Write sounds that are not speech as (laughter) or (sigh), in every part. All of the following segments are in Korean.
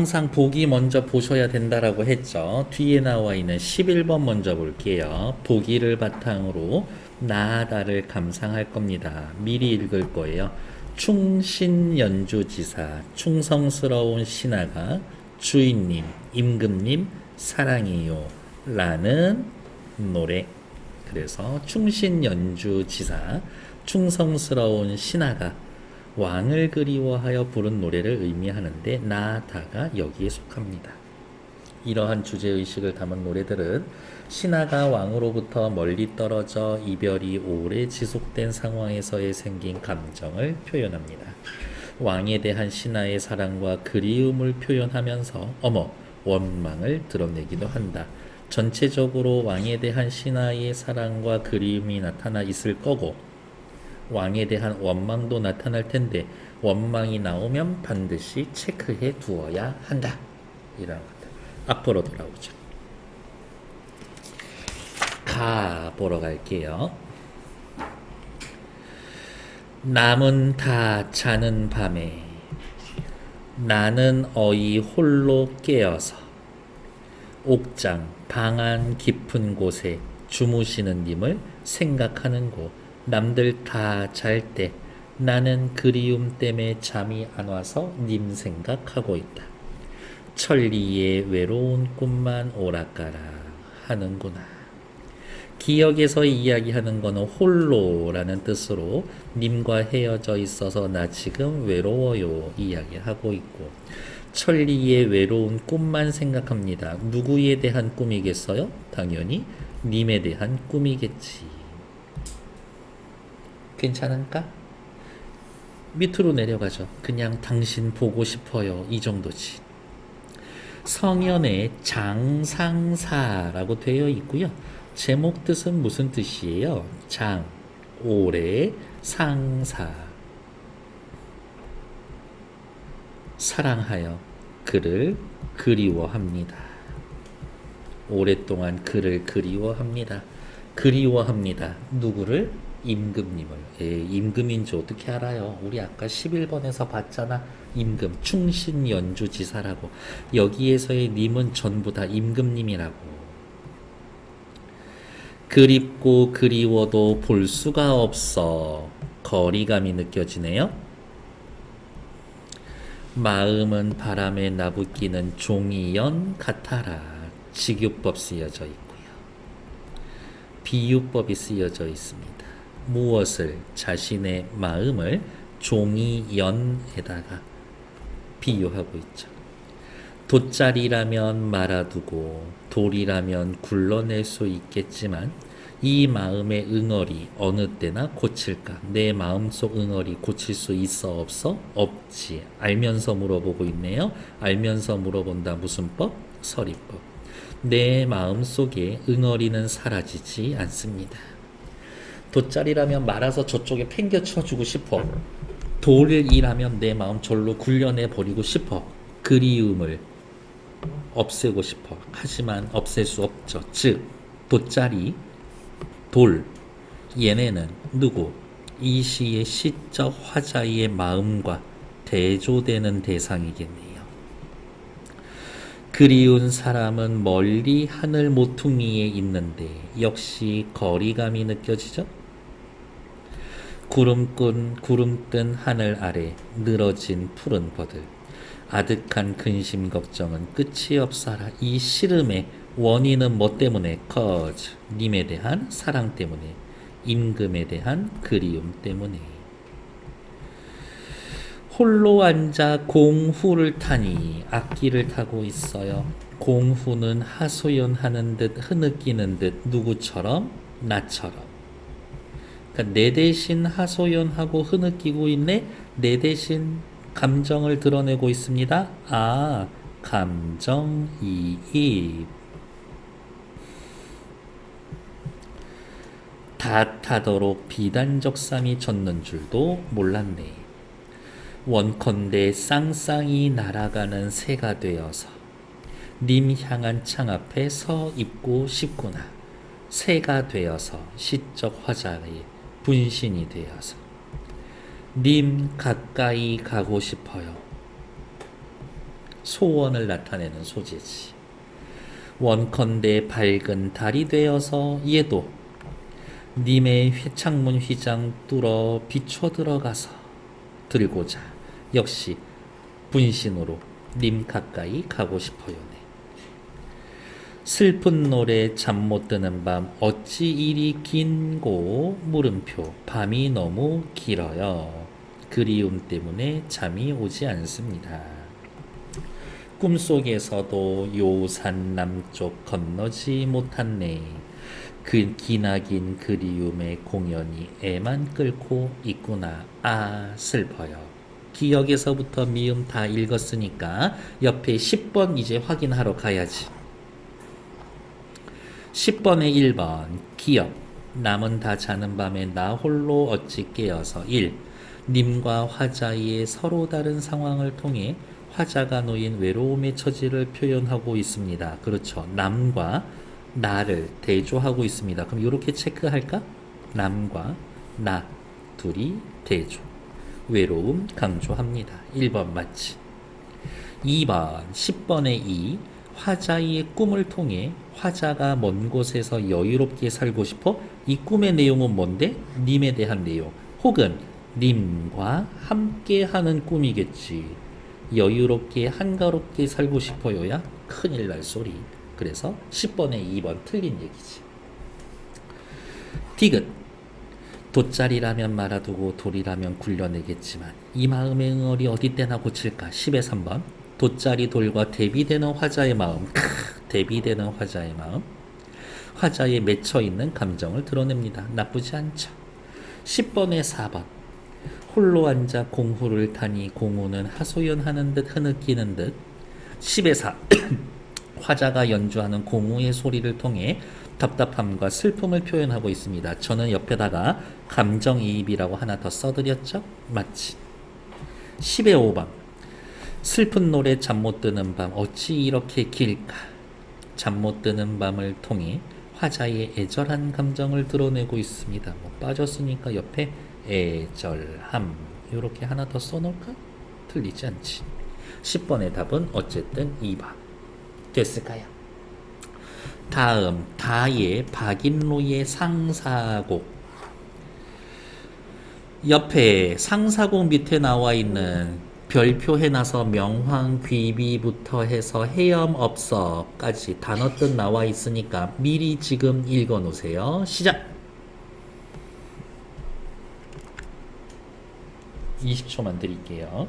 항상 보기 먼저 보셔야 된다라고 했죠. 뒤에 나와 있는 11번 먼저 볼게요. 보기를 바탕으로 나다를 감상할 겁니다. 미리 읽을 거예요. 충신 연주지사 충성스러운 신하가 주인님 임금님 사랑해요 라는 노래 그래서 충신 연주지사 충성스러운 신하가 왕을 그리워하여 부른 노래를 의미하는데 나다가 여기에 속합니다. 이러한 주제의식을 담은 노래들은 신하가 왕으로부터 멀리 떨어져 이별이 오래 지속된 상황에서의 생긴 감정을 표현합니다. 왕에 대한 신하의 사랑과 그리움을 표현하면서 어머 원망을 드러내기도 한다. 전체적으로 왕에 대한 신하의 사랑과 그리움이 나타나 있을 거고 왕에 대한 원망도 나타날 텐데 원망이 나오면 반드시 체크해 두어야 한다. 이런 것들. 앞으로 돌아오죠. 가 보러 갈게요. 남은 다 자는 밤에 나는 어이 홀로 깨어서 옥장 방안 깊은 곳에 주무시는 님을 생각하는 곳 남들 다 잘 때 나는 그리움 때문에 잠이 안 와서 님 생각하고 있다. 천리의 외로운 꿈만 오락가라 하는구나. 기억에서 이야기하는 거는 홀로라는 뜻으로 님과 헤어져 있어서 나 지금 외로워요 이야기하고 있고 천리의 외로운 꿈만 생각합니다. 누구에 대한 꿈이겠어요? 당연히 님에 대한 꿈이겠지. 괜찮은가? 밑으로 내려가죠. 그냥 당신 보고 싶어요. 이 정도지. 성현의 장상사라고 되어 있고요. 제목 뜻은 무슨 뜻이에요? 장, 오래, 상사. 사랑하여 그를 그리워합니다. 오랫동안 그를 그리워합니다. 그리워합니다. 누구를? 임금님을. 예, 임금인지 어떻게 알아요? 우리 아까 11번에서 봤잖아. 임금, 충신 연주지사라고. 여기에서의 님은 전부 다 임금님이라고. 그립고 그리워도 볼 수가 없어. 거리감이 느껴지네요. 마음은 바람에 나부끼는 종이연 같아라. 직유법 쓰여져 있고요. 비유법이 쓰여져 있습니다. 무엇을 자신의 마음을 종이연에다가 비유하고 있죠. 돗자리라면 말아두고 돌이라면 굴러낼 수 있겠지만 이 마음의 응어리 어느 때나 고칠까? 내 마음속 응어리 고칠 수 있어 없어? 없지. 알면서 물어보고 있네요. 알면서 물어본다 무슨 법? 서리법. 내 마음속에 응어리는 사라지지 않습니다. 돗자리라면 말아서 저쪽에 팽겨 쳐주고 싶어. 돌이라면 내 마음 절로 굴려내 버리고 싶어. 그리움을 없애고 싶어. 하지만 없앨 수 없죠. 즉, 돗자리, 돌, 얘네는 누구? 이 시의 시적 화자의 마음과 대조되는 대상이겠네요. 그리운 사람은 멀리 하늘 모퉁이에 있는데 역시 거리감이 느껴지죠? 구름꾼 구름 뜬 하늘 아래 늘어진 푸른 버들. 아득한 근심 걱정은 끝이 없사라. 이 시름의 원인은 뭐 때문에? 커즈 님에 대한 사랑 때문에. 임금에 대한 그리움 때문에. 홀로 앉아 공후를 타니 악기를 타고 있어요. 공후는 하소연하는 듯 흐느끼는 듯 누구처럼? 나처럼. 그러니까 내 대신 하소연하고 흐느끼고 있네. 내 대신 감정을 드러내고 있습니다. 아, 감정이입. 닷하도록 비단적 쌈이 젖는 줄도 몰랐네. 원컨대 쌍쌍이 날아가는 새가 되어서 님 향한 창 앞에 서 있고 싶구나. 새가 되어서 시적 화자의 분신이 되어서 님 가까이 가고 싶어요. 소원을 나타내는 소재지. 원컨대 밝은 달이 되어서 얘도 님의 회창문 휘장 뚫어 비춰 들어가서 들고자 역시 분신으로 님 가까이 가고 싶어요네. 슬픈 노래 잠 못 드는 밤 어찌 이리 긴고 물음표 밤이 너무 길어요. 그리움 때문에 잠이 오지 않습니다. 꿈속에서도 요산 남쪽 건너지 못했네. 그 기나긴 그리움의 공연이 애만 끌고 있구나. 아 슬퍼요. 기억에서부터 미음 다 읽었으니까 옆에 10번 이제 확인하러 가야지. 10번에 1번 기억 남은 다 자는 밤에 나 홀로 어찌 깨어서 1. 님과 화자의 서로 다른 상황을 통해 화자가 놓인 외로움의 처지를 표현하고 있습니다. 그렇죠. 남과 나를 대조하고 있습니다. 그럼 이렇게 체크할까? 남과 나 둘이 대조. 외로움 강조합니다. 1번 맞지. 2번 10번의 2 화자의 꿈을 통해 화자가 먼 곳에서 여유롭게 살고 싶어 이 꿈의 내용은 뭔데? 님에 대한 내용 혹은 님과 함께 하는 꿈이겠지. 여유롭게 한가롭게 살고 싶어요야 큰일 날 소리. 그래서 10번에 2번 틀린 얘기지. 디귿. 돗자리라면 말아두고 돌이라면 굴려내겠지만 이 마음의 응어리 어디 때나 고칠까? 10에 3번 돗자리 돌과 대비되는 화자의 마음 크, 대비되는 화자의 마음. 화자에 맺혀 있는 감정을 드러냅니다. 나쁘지 않죠. 10번에 4번. 홀로 앉아 공후를 타니 공후는 하소연하는 듯 흐느끼는 듯. 10에 4 (clears throat) 화자가 연주하는 공후의 소리를 통해 답답함과 슬픔을 표현하고 있습니다. 저는 옆에다가 감정이입이라고 하나 더 써드렸죠? 맞지? 10의 5번 슬픈 노래 잠 못 드는 밤 어찌 이렇게 길까? 잠 못 드는 밤을 통해 화자의 애절한 감정을 드러내고 있습니다. 뭐 빠졌으니까 옆에 애절함 이렇게 하나 더 써놓을까? 틀리지 않지. 10번의 답은 어쨌든 2번 됐을까요? 다음 다의 박인로의 상사곡 옆에 상사곡 밑에 나와 있는 별표 해놔서 명황 귀비부터 해서 해염 없어까지 단어 뜻 나와 있으니까 미리 지금 읽어 놓으세요. 시작. 20초만 드릴게요.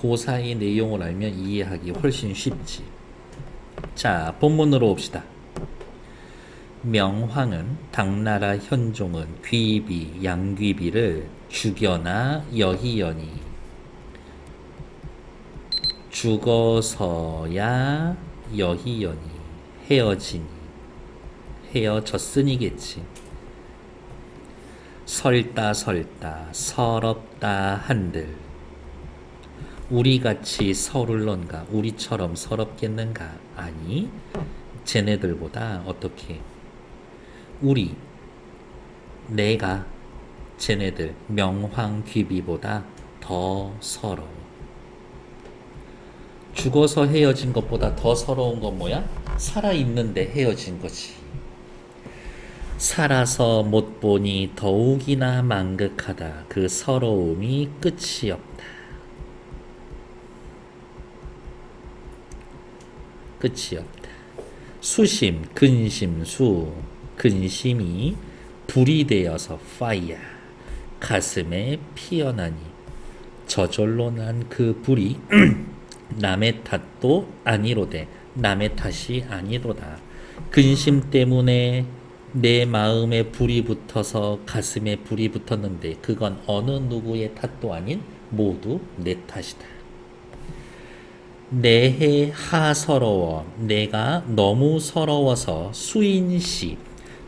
고사의 내용을 알면 이해하기 훨씬 쉽지. 자, 본문으로 옵시다. 명황은 당나라 현종은 귀비, 양귀비를 죽여나 여희연이 죽어서야 여희연이 헤어지니 헤어졌으니겠지. 설다 설다 서럽다 한들 우리같이 서툴런가 우리처럼 서럽겠는가? 아니 쟤네들보다 어떻게? 우리 내가 쟤네들 명황귀비보다 더 서러워. 죽어서 헤어진 것보다 더 서러운 건 뭐야? 살아있는데 헤어진 거지. 살아서 못 보니 더욱이나 망극하다. 그 서러움이 끝이 없다 끝이 없다. 수심, 근심, 수, 근심이 불이 되어서 파이어 가슴에 피어나니 저절로 난 그 불이 (clears throat) 남의 탓도 아니로되 남의 탓이 아니로다. 근심 때문에 내 마음에 불이 붙어서 가슴에 불이 붙었는데 그건 어느 누구의 탓도 아닌 모두 내 탓이다. 내해 하서러워 내가 너무 서러워서 수인시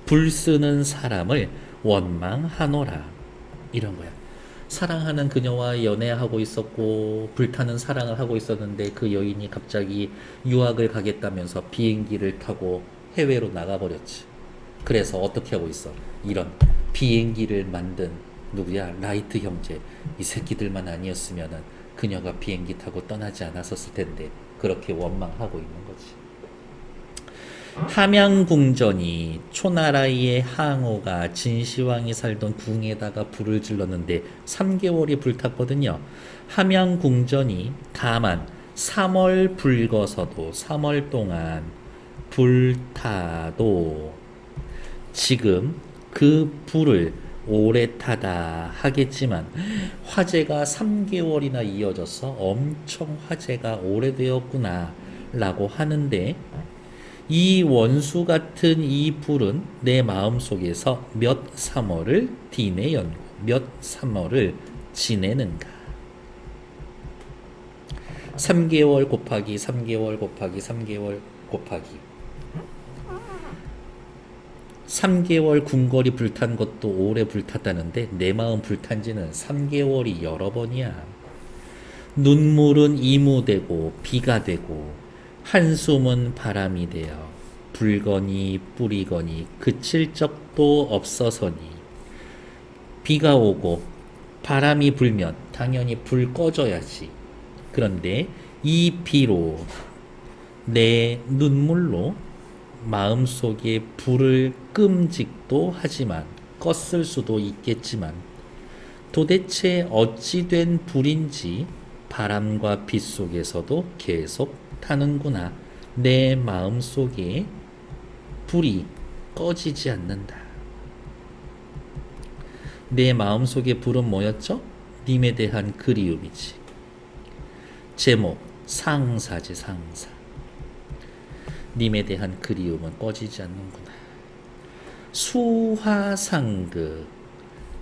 불 쓰는 사람을 원망하노라 이런 거야 사랑하는 그녀와 연애하고 있었고 불타는 사랑을 하고 있었는데 그 여인이 갑자기 유학을 가겠다면서 비행기를 타고 해외로 나가버렸지. 그래서 어떻게 하고 있어? 이런 비행기를 만든 누구야? 라이트 형제. 이 새끼들만 아니었으면은 그녀가 비행기 타고 떠나지 않았었을 텐데 그렇게 원망하고 있는 거지. 함양궁전이 초나라의 항오가 진시황이 살던 궁에다가 불을 질렀는데 3개월이 불탔거든요. 함양궁전이 다만 3월 불거서도 3월 동안 불타도 지금 그 불을 오래 타다 하겠지만 화재가 3개월이나 이어져서 엄청 화재가 오래되었구나 라고 하는데 이 원수 같은 이 불은 내 마음 속에서 몇 3월을 디내 연고 몇 3월을 지내는가? 3개월 곱하기 3개월 곱하기 3개월 곱하기 3개월 궁궐이 불탄 것도 오래 불탔다는데 내 마음 불탄 지는 3개월이 여러 번이야. 눈물은 이무되고 비가 되고 한숨은 바람이 되어 불거니 뿌리거니 그칠 적도 없어서니 비가 오고 바람이 불면 당연히 불 꺼져야지. 그런데 이 비로 내 눈물로 마음속에 불을 끔직도 하지만 껐을 수도 있겠지만 도대체 어찌 된 불인지 바람과 빛 속에서도 계속 타는구나. 내 마음 속에 불이 꺼지지 않는다. 내 마음 속의 불은 뭐였죠? 님에 대한 그리움이지. 제목 상사지 상사. 님에 대한 그리움은 꺼지지 않는구나. 수화상극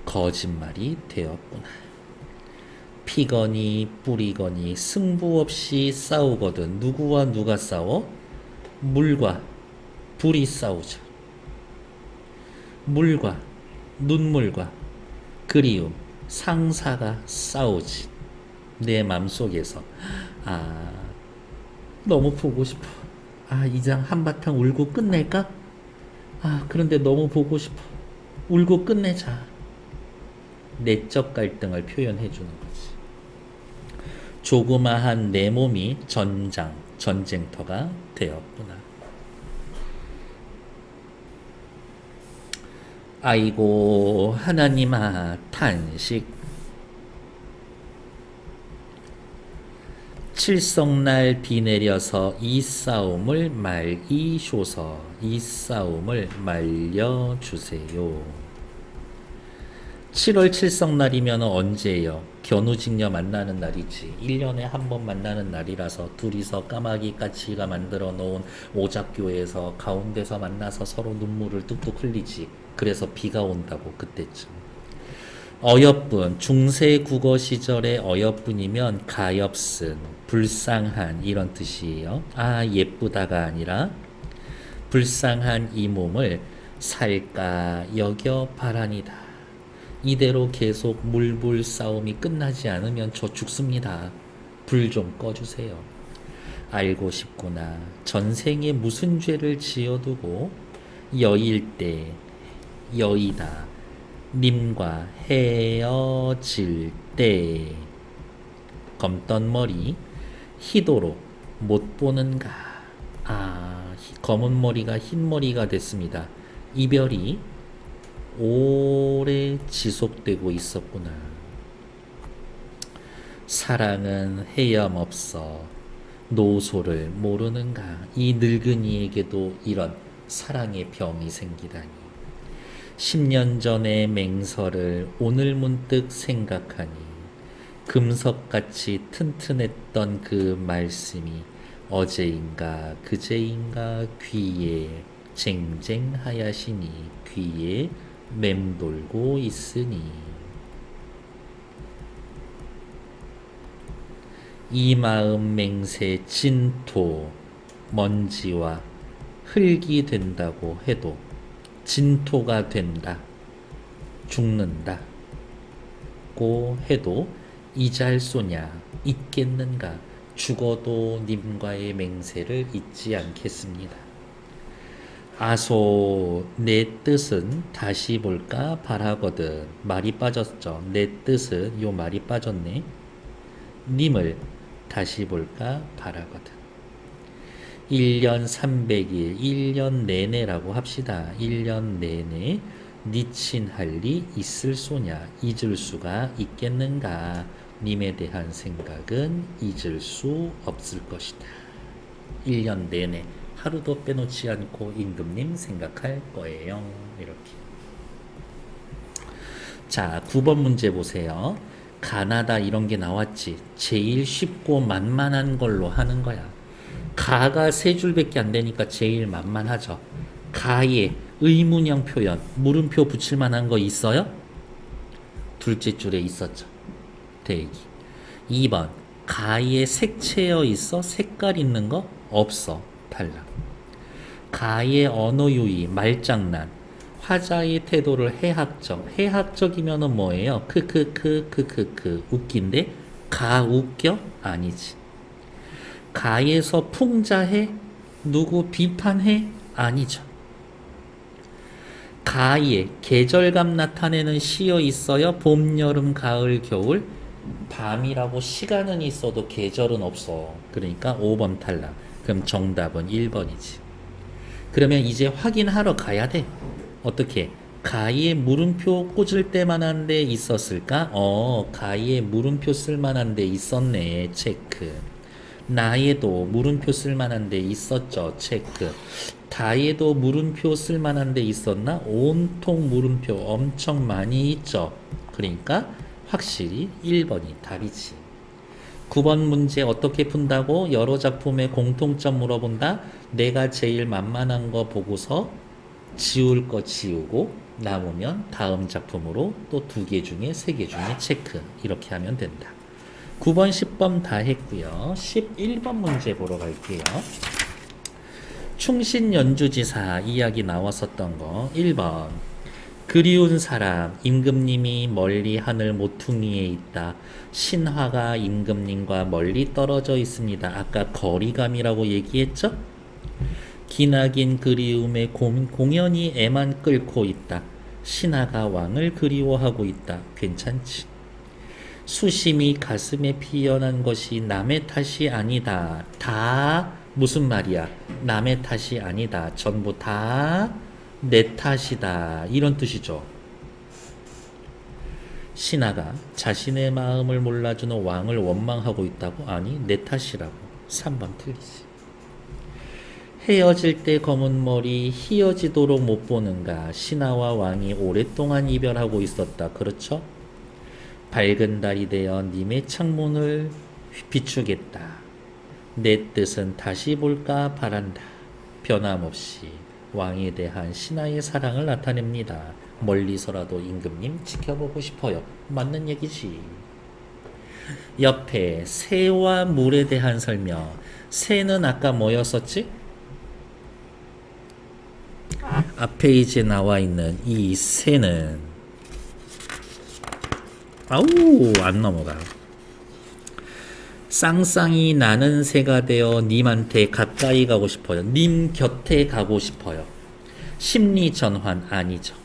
거짓말이 되었구나. 피거니 뿌리거니 승부 없이 싸우거든 누구와 누가 싸워? 물과 불이 싸우죠. 물과 눈물과 그리움 상사가 싸우지. 내 맘속에서 아 너무 보고 싶어. 아, 이 장 한바탕 울고 끝낼까? 아, 그런데 너무 보고 싶어. 울고 끝내자. 내적 갈등을 표현해 주는 거지. 조그마한 내 몸이 전장, 전쟁터가 되었구나. 아이고, 하나님아, 탄식. 칠성날 비 내려서 이 싸움을 말이쇼서 이 싸움을 말려주세요. 7월 칠성날이면 언제예요? 견우직녀 만나는 날이지. 1년에 한 번 만나는 날이라서 둘이서 까마귀 까치가 만들어 놓은 오작교에서 가운데서 만나서 서로 눈물을 뚝뚝 흘리지. 그래서 비가 온다고 그때쯤. 어여쁜 중세 국어 시절의 어여쁜이면 가엾은 불쌍한 이런 뜻이에요. 아 예쁘다가 아니라 불쌍한 이 몸을 살까 여겨 바라니다. 이대로 계속 물불 싸움이 끝나지 않으면 저 죽습니다. 불 좀 꺼주세요. 알고 싶구나. 전생에 무슨 죄를 지어두고 여일 때 여이다. 님과 헤어질 때 검던 머리 희도록 못 보는가? 아 검은 머리가 흰 머리가 됐습니다. 이별이 오래 지속되고 있었구나. 사랑은 헤엄없어 노소를 모르는가? 이 늙은이에게도 이런 사랑의 병이 생기다니 10년 전의 맹서를 오늘 문득 생각하니 금석같이 튼튼했던 그 말씀이 어제인가 그제인가 귀에 쟁쟁하야시니 귀에 맴돌고 있으니. 이 마음 맹세 진토 먼지와 흙이 된다고 해도 진토가 된다. 죽는다. 있고 해도 이잘 소냐 있겠는가 죽어도 님과의 맹세를 잊지 않겠습니다. 아소 내 뜻은 다시 볼까 바라거든 말이 빠졌죠. 내 뜻은 요 말이 빠졌네. 님을 다시 볼까 바라거든. 1년 300일, 1년 내내라고 합시다. 1년 내내 니친 할리 있을 소냐 잊을 수가 있겠는가 님에 대한 생각은 잊을 수 없을 것이다. 1년 내내 하루도 빼놓지 않고 임금님 생각할 거예요. 이렇게. 자, 9번 문제 보세요. 가나다 이런 게 나왔지. 제일 쉽고 만만한 걸로 하는 거야. 가가 세 줄밖에 안 되니까 제일 만만하죠. 가에 의문형 표현, 물음표 붙일 만한 거 있어요? 둘째 줄에 있었죠. 대기. 2번. 가에 색채어 있어? 색깔 있는 거? 없어. 탈락. 가의 언어 유희, 말장난. 화자의 태도를 해학적. 해학적이면은 뭐예요? 크크크 크크크 웃긴데 가 웃겨? 아니지. 가에서 풍자해? 누구 비판해? 아니죠. 가에 계절감 나타내는 시어 있어요? 봄, 여름, 가을, 겨울. 밤이라고 시간은 있어도 계절은 없어. 그러니까 5번 탈락. 그럼 정답은 1번이지. 그러면 이제 확인하러 가야 돼. 어떻게? 가에 물음표 꽂을 때만한 데 있었을까? 어, 가에 물음표 쓸 만한 데 있었네. 체크. 나에도 물음표 쓸만한 데 있었죠. 체크. 다에도 물음표 쓸만한 데 있었나? 온통 물음표 엄청 많이 있죠. 그러니까 확실히 1번이 답이지. 9번 문제 어떻게 푼다고? 여러 작품의 공통점 물어본다. 내가 제일 만만한 거 보고서 지울 거 지우고 남으면 다음 작품으로 또 두 개 중에 세 개 중에 체크. 이렇게 하면 된다. 9번, 10번 다 했고요. 11번 문제 보러 갈게요. 충신 연주지사 이야기 나왔었던 거 1번 그리운 사람 임금님이 멀리 하늘 모퉁이에 있다. 신화가 임금님과 멀리 떨어져 있습니다. 아까 거리감이라고 얘기했죠? 기나긴 그리움에 공, 공연히 애만 끓고 있다. 신하가 왕을 그리워하고 있다. 괜찮지? 수심이 가슴에 피어난 것이 남의 탓이 아니다. 다 무슨 말이야? 남의 탓이 아니다. 전부 다 내 탓이다. 이런 뜻이죠. 신하가 자신의 마음을 몰라주는 왕을 원망하고 있다고? 아니, 내 탓이라고. 3번 틀리지. 헤어질 때 검은 머리 희어지도록 못 보는가? 신하와 왕이 오랫동안 이별하고 있었다. 그렇죠? 밝은 달이 되어 님의 창문을 비추겠다. 내 뜻은 다시 볼까 바란다. 변함없이 왕에 대한 신하의 사랑을 나타냅니다. 멀리서라도 임금님 지켜보고 싶어요. 맞는 얘기지. 옆에 새와 물에 대한 설명. 새는 아까 뭐였었지? 이제 나와 있는 이 새는 아우 안 넘어가. 쌍쌍이 나는 새가 되어 님한테 가까이 가고 싶어요. 님 곁에 가고 싶어요. 심리 전환 아니죠.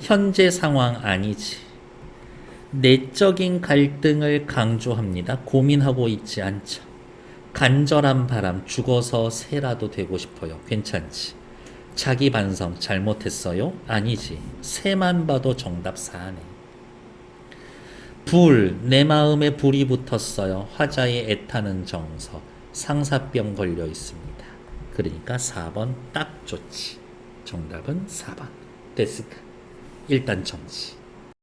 현재 상황 아니지. 내적인 갈등을 강조합니다. 고민하고 있지 않죠. 간절한 바람, 죽어서 새라도 되고 싶어요. 괜찮지. 자기 반성 잘못했어요? 아니지. 새만 봐도 정답 4네. 불, 내 마음에 불이 붙었어요. 화자의 애타는 정서. 상사병 걸려 있습니다. 그러니까 4번 딱 좋지. 정답은 4번. 데스크. 일단 정지.